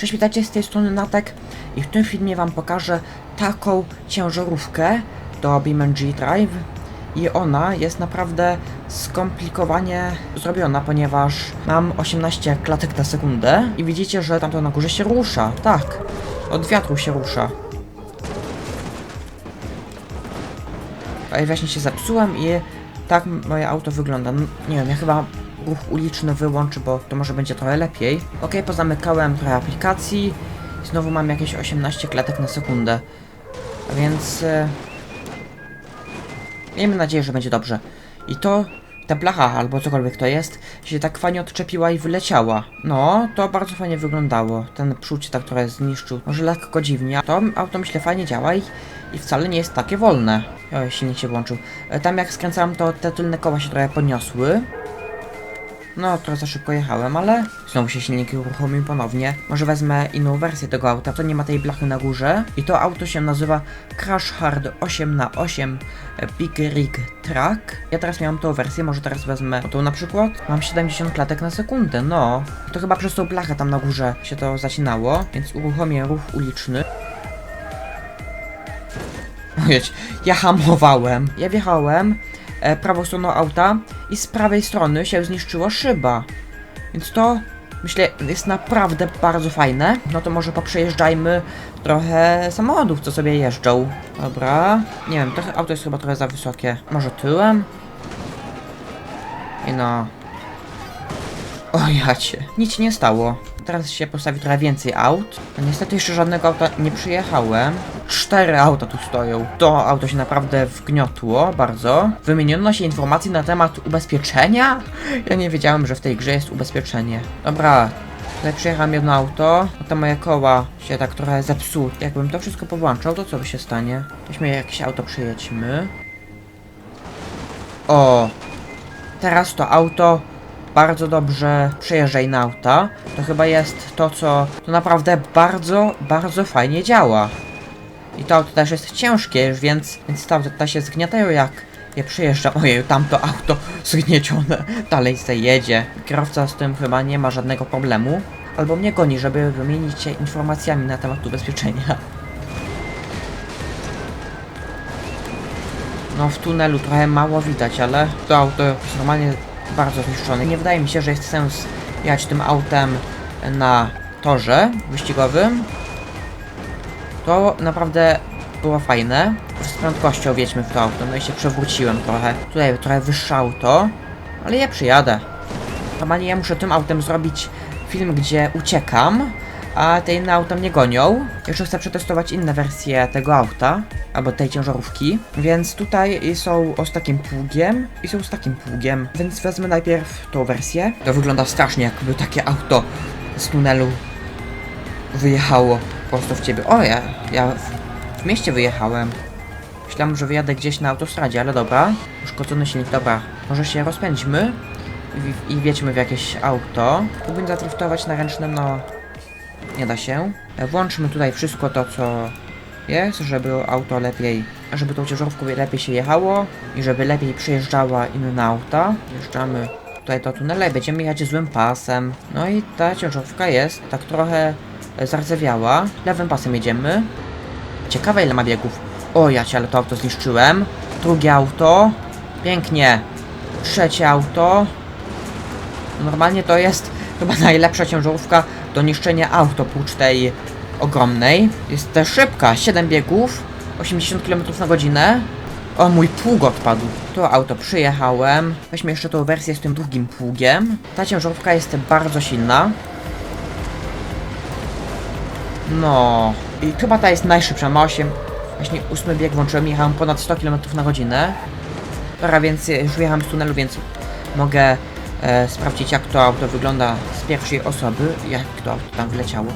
Cześć, witajcie z tej strony Natek i w tym filmie wam pokażę taką ciężarówkę do BeamNG Drive i ona jest naprawdę skomplikowanie zrobiona, ponieważ mam 18 klatek na sekundę i widzicie, że tamto na górze się rusza, tak, od wiatru się rusza. A ja właśnie się zepsułem i tak moje auto wygląda. Nie wiem, ja chyba ruch uliczny wyłączę, bo to może będzie trochę lepiej. Ok, pozamykałem trochę aplikacji znowu mam jakieś 18 klatek na sekundę. A więc... E, miejmy nadzieję, że będzie dobrze. I to... Ta blacha, albo cokolwiek to jest, się tak fajnie odczepiła i wyleciała. No, to bardzo fajnie wyglądało. Ten przód się tak trochę zniszczył. Może lekko dziwnie. To auto myślę fajnie działa i, i wcale nie jest takie wolne. O, silnik się włączył. E, Tam jak skręcałem, to te tylne koła się trochę podniosły. No, trochę za szybko jechałem, ale znowu się silnik uruchomił ponownie. Może wezmę inną wersję tego auta, to nie ma tej blachy na górze. I to auto się nazywa Crash Hard 8x8 Big Rig Truck. Ja teraz miałem tą wersję, może teraz wezmę tą na przykład. Mam 70 klatek na sekundę, no. To chyba przez tą blachę tam na górze się to zacinało, więc uruchomię ruch uliczny. Ja hamowałem. Ja wjechałem e, prawą stroną auta i z prawej strony się zniszczyła szyba. Więc to myślę jest naprawdę bardzo fajne. No to może poprzejeżdżajmy trochę samochodów, co sobie jeżdżą. Dobra. Nie wiem, to auto jest chyba trochę za wysokie. Może tyłem? I no. O jacie, nic nie stało. Teraz się postawi trochę więcej aut. No niestety jeszcze żadnego auta nie przyjechałem. Cztery auta tu stoją. To auto się naprawdę wgniotło bardzo. Wymieniono się informacji na temat ubezpieczenia? Ja nie wiedziałem, że w tej grze jest ubezpieczenie. Dobra, tutaj przyjechałem jedno auto. No to moje koła się tak trochę zepsuły. Jakbym to wszystko powłączał, to co by się stanie? Weźmy jakieś auto, przyjedźmy. O, teraz to auto bardzo dobrze przejeżdża na auta. To chyba jest to, co to naprawdę bardzo, bardzo fajnie działa. I to auto też jest ciężkie więc, więc te auta się zgniatają jak je przejeżdżam. Ojej, tamto auto zgniecione dalej se jedzie. Kierowca z tym chyba nie ma żadnego problemu. Albo mnie goni, żeby wymienić się informacjami na temat ubezpieczenia. No w tunelu trochę mało widać, ale to auto normalnie bardzo zniszczone. Nie wydaje mi się, że jest sens jechać tym autem na torze wyścigowym. To naprawdę było fajne. Z prędkością wiedźmy w to auto, no i się przewróciłem trochę. Tutaj trochę wyższe auto, ale ja przyjadę. Normalnie ja muszę tym autem zrobić film, gdzie uciekam, a te inne auta mnie gonią. Jeszcze chcę przetestować inne wersje tego auta, albo tej ciężarówki. Więc tutaj są z takim pługiem i są z takim pługiem. Więc wezmę najpierw tą wersję. To wygląda strasznie, jakby takie auto z tunelu wyjechało prosto w ciebie. O, ja, ja w, mieście wyjechałem. Myślałem, że wyjadę gdzieś na autostradzie, ale dobra. Uszkodzony silnik, dobra. Może się rozpędźmy i, i wiedźmy w jakieś auto. Próbuję zadriftować na ręcznym, no nie da się. E, Włączmy tutaj wszystko to, co jest, żeby auto lepiej, żeby tą ciężarówką lepiej się jechało i żeby lepiej przejeżdżała inne auta. Wjeżdżamy tutaj do tunelu i będziemy jechać złym pasem. No i ta ciężarówka jest tak trochę e, zardzewiała. Lewym pasem jedziemy. Ciekawe ile ma biegów. O ja cię, ale to auto zniszczyłem. Drugie auto. Pięknie. Trzecie auto. Normalnie to jest chyba najlepsza ciężarówka do niszczenia aut oprócz tej ogromnej. Jest też szybka, 7 biegów, 80 km na godzinę. O, mój pług odpadł. To auto przyjechałem. Weźmy jeszcze tą wersję z tym drugim pługiem. Ta ciężarówka jest bardzo silna. No. I chyba ta jest najszybsza, ma 8... Właśnie 8 bieg włączyłem, jechałem ponad 100 km na godzinę. Dobra, więc już wyjechałem z tunelu, więc mogę e, sprawdzić jak to auto wygląda z pierwszej osoby, jak to auto tam wleciało.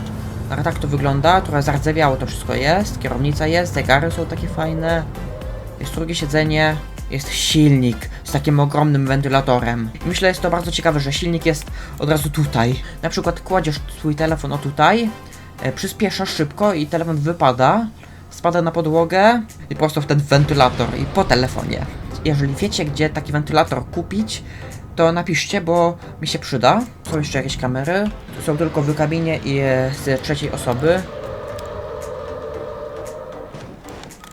No, tak to wygląda, trochę zardzewiało to wszystko jest, kierownica jest, zegary są takie fajne, jest drugie siedzenie, jest silnik z takim ogromnym wentylatorem. I myślę, jest to bardzo ciekawe, że silnik jest od razu tutaj. Na przykład kładziesz swój telefon o tutaj, e, przyspieszasz szybko i telefon wypada, spada na podłogę i prosto w ten wentylator i po telefonie. Jeżeli wiecie, gdzie taki wentylator kupić, to napiszcie, bo mi się przyda. Są jeszcze jakieś kamery. Są tylko w kabinie i z trzeciej osoby.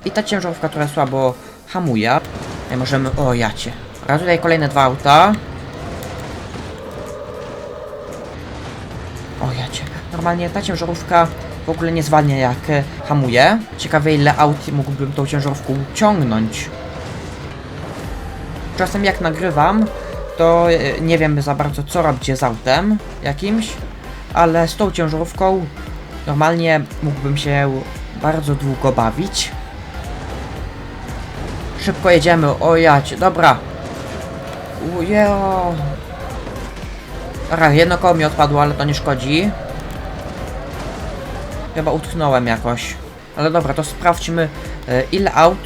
I ta ciężarówka, która słabo hamuje. I możemy... O, jacie. A tutaj kolejne dwa auta. O, jacie. Normalnie ta ciężarówka w ogóle nie zwalnia jak e, hamuje. Ciekawe ile aut mógłbym tą ciężarówką ciągnąć. Czasem jak nagrywam, to e, nie wiem za bardzo co robić z autem jakimś, ale z tą ciężarówką normalnie mógłbym się bardzo długo bawić. Szybko jedziemy, o jacie, dobra. Ujeo. Dobra, jedno koło mi odpadło, ale to nie szkodzi. Chyba utknąłem jakoś. Ale dobra, to sprawdźmy e, ile aut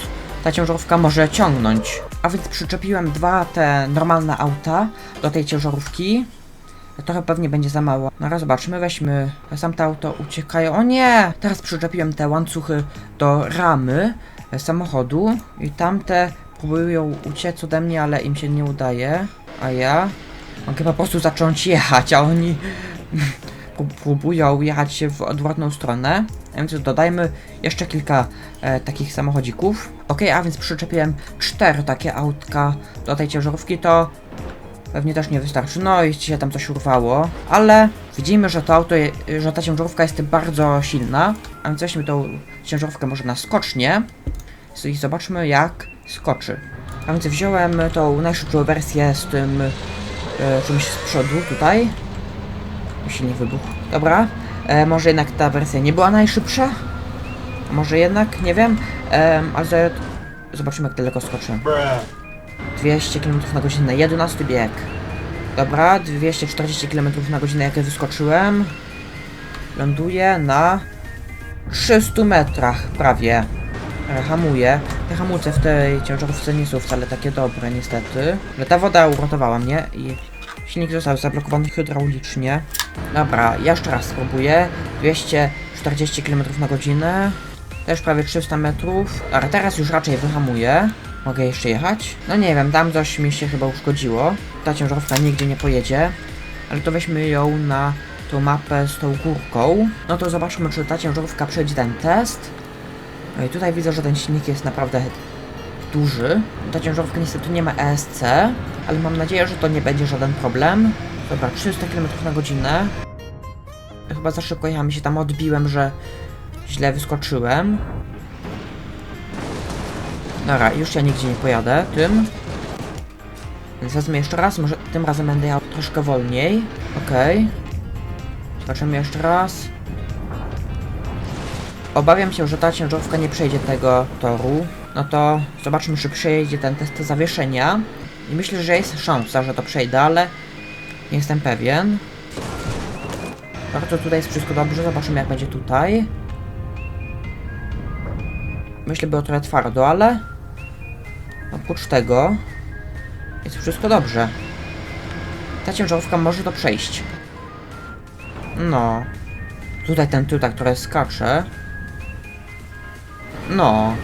ta ciężarówka może ciągnąć. A więc przyczepiłem dwa te normalne auta do tej ciężarówki. Trochę pewnie będzie za mało. No raz zobaczmy, weźmy. Sam te auto uciekają. O nie! Teraz przyczepiłem te łańcuchy do ramy samochodu i tamte próbują uciec ode mnie, ale im się nie udaje. A ja mogę po prostu zacząć jechać, a oni pró- próbują jechać w odwrotną stronę. A więc dodajmy jeszcze kilka e, takich samochodzików. Ok, a więc przyczepiłem cztery takie autka do tej ciężarówki, to pewnie też nie wystarczy. No i się tam coś urwało, ale widzimy, że to auto, że ta ciężarówka jest bardzo silna. A więc weźmy tą ciężarówkę może na skocznie i zobaczmy jak skoczy. A więc wziąłem tą najszybszą wersję z tym e, czymś z przodu tutaj. Silnik wybuchł. Dobra. E, może jednak ta wersja nie była najszybsza? Może jednak? Nie wiem. Em, ale zobaczymy jak daleko skoczę. 200 km na godzinę, 11 bieg. Dobra, 240 km na godzinę jak wyskoczyłem. Ląduję na 300 metrach prawie. E, Hamuję. Te hamulce w tej ciężarówce nie są wcale takie dobre niestety. Ale ta woda uratowała mnie i silnik został zablokowany hydraulicznie. Dobra, jeszcze raz spróbuję. 240 km na godzinę. Też prawie 300 metrów. Ale teraz już raczej wyhamuję. Mogę jeszcze jechać? No nie wiem, tam coś mi się chyba uszkodziło. Ta ciężarówka nigdzie nie pojedzie. Ale to weźmy ją na tą mapę z tą górką. No to zobaczmy, czy ta ciężarówka przejdzie ten test. No i tutaj widzę, że ten silnik jest naprawdę duży. Ta ciężarówka niestety nie ma ESC, ale mam nadzieję, że to nie będzie żaden problem. Dobra, 300 km na godzinę. Chyba za szybko jechałem, się tam odbiłem, że źle wyskoczyłem. Dobra, już ja nigdzie nie pojadę tym. Więc wezmę jeszcze raz, może tym razem będę jechał troszkę wolniej. Okej. Zobaczymy jeszcze raz. Obawiam się, że ta ciężarówka nie przejdzie tego toru. No to zobaczmy, czy przejdzie ten test zawieszenia. I myślę, że jest szansa, że to przejdę, ale nie jestem pewien. Bardzo tutaj jest wszystko dobrze, zobaczymy jak będzie tutaj. Myślę, było trochę twardo, ale oprócz tego jest wszystko dobrze. Ta ciężarówka może to przejść. No. Tutaj ten tutaj, który skacze. No.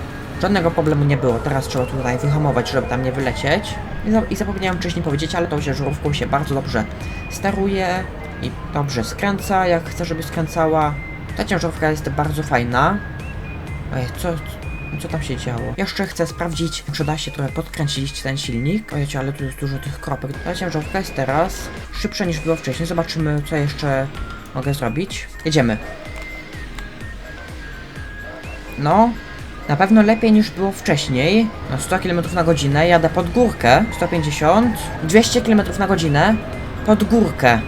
Żadnego problemu nie było. Teraz trzeba tutaj wyhamować, żeby tam nie wylecieć. I, za I zapomniałem wcześniej powiedzieć, ale tą ciężarówką się bardzo dobrze steruje i dobrze skręca, jak chcę, żeby skręcała. Ta ciężarówka jest bardzo fajna. Ej, co, co tam się działo? Jeszcze chcę sprawdzić, czy da się trochę podkręcić ten silnik. Ojecie, ale tu jest dużo tych kropek. Ta ciężarówka jest teraz szybsza niż było wcześniej. Zobaczymy, co jeszcze mogę zrobić. Jedziemy. No, na pewno lepiej niż było wcześniej. No 100 km na godzinę, jadę pod górkę. 150, 200 km na godzinę. Pod górkę.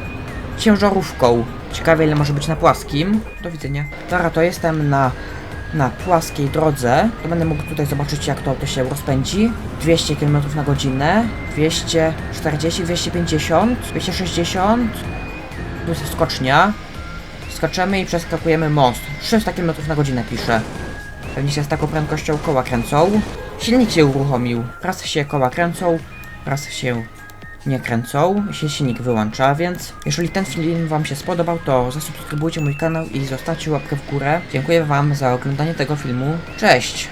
Ciężarówką. Ciekawe ile może być na płaskim. Do widzenia. Dobra, to jestem na, na płaskiej drodze. To będę mógł tutaj zobaczyć jak to się rozpędzi. 200 km na godzinę. 240, 250, 260. Tu jest skocznia. Skaczemy i przeskakujemy most. 300 km na godzinę pisze. Pewnie się z taką prędkością koła kręcą. Silnik się uruchomił. Raz się koła kręcą, raz się nie kręcą się silnik wyłącza, więc jeżeli ten film Wam się spodobał, to zasubskrybujcie mój kanał i zostawcie łapkę w górę. Dziękuję Wam za oglądanie tego filmu. Cześć!